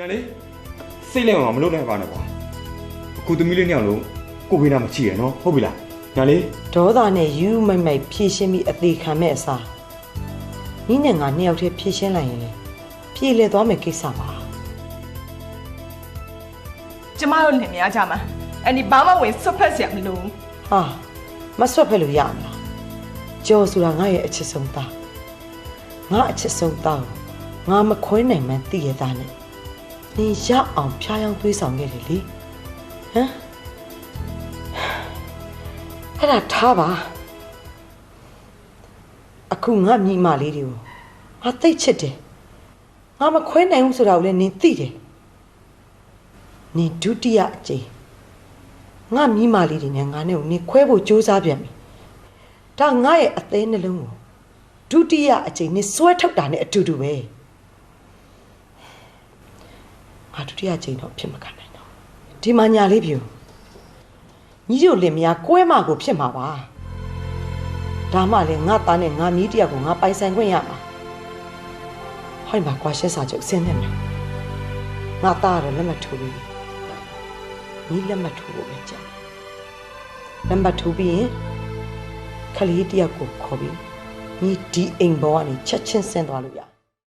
ညာလေးစိတ်လဲမှာမလုပ်နိုင်ပါနဲ့ကွာအခုသမီးလေးနှစ်ယောက်လုံးကိုဖေးနာမချိရနော်ဟုတ်ပြီလားညာလေးဒေါသနဲ့ယူးမိုက်မိုက်ဖြည့်ရှင်းပြီးအသေးခံမဲ့အစားနင်းနဲ့ငါနှစ်ယောက်တည်းဖြည့်ရှင်းလိုက်ရင်ဖြည့်လဲသွားမယ်ကိစ္စပါကျမတို့လင်မယားကြမှာအဲ့ဒီဘာမှဝင်ဆွတ်ဖက်စရာမလိုဘူးဟာမဆွတ်ဖက်လို့ရမလားကြော်ဆိုတာငါရဲ့အချစ်ဆုံးသားငါအချစ်ဆုံးသားငါမခွဲနိုင်မှန်းသိရသားနဲ့ နင်ရအောင်ဖျားယောင်းသွေးဆောင်ခဲ့တယ်လေဟမ်အဲ့ဒါထားပါအခုငါမိမလေးတွေကိုငါသိတ်ချစ်တယ်ငါမခွဲနိုင်ဘူးဆိုတာကိုလည်းနင်သိတယ်နင်ဒုတိယအကြိမ်ငါမိမလေးတွေနဲ့ငါနဲ့ကိုနေခွဲဖို့ကြိုးစားပြန်ပြီဒါငါရဲ့အသေးနှလုံးကိုဒုတိယအကြိမ်နေစွဲထုတ်တာနဲ့အတူတူပဲ ငါဒုတိယအကြိမ်တော့ဖြစ်မခံနိုင်တော့ဒီမှာညာလေးပြူညီတို့လင်မယားကွဲမကိုဖြစ်မှာပါဒါမှလည်းငါသားနဲ့ငါမြည်တယောက်ကိုငါပိုင်ဆိုင်ခွင့်ရမှာဟိုမှာကွာရှက်စာချုပ်ဆင်းနေမယ်ငါသားကတော့လက်မထိုးဘူးညီလက်မှတ်ထိုးဖို့ပဲကြာတယ်လက်မှတ်ထိုးပြီးရင်ခလေးတယောက်ကိုခေါ်ပြီးညီဒီအိမ်ဘောကနေချက်ချင်းဆင်းသွားလို့ရ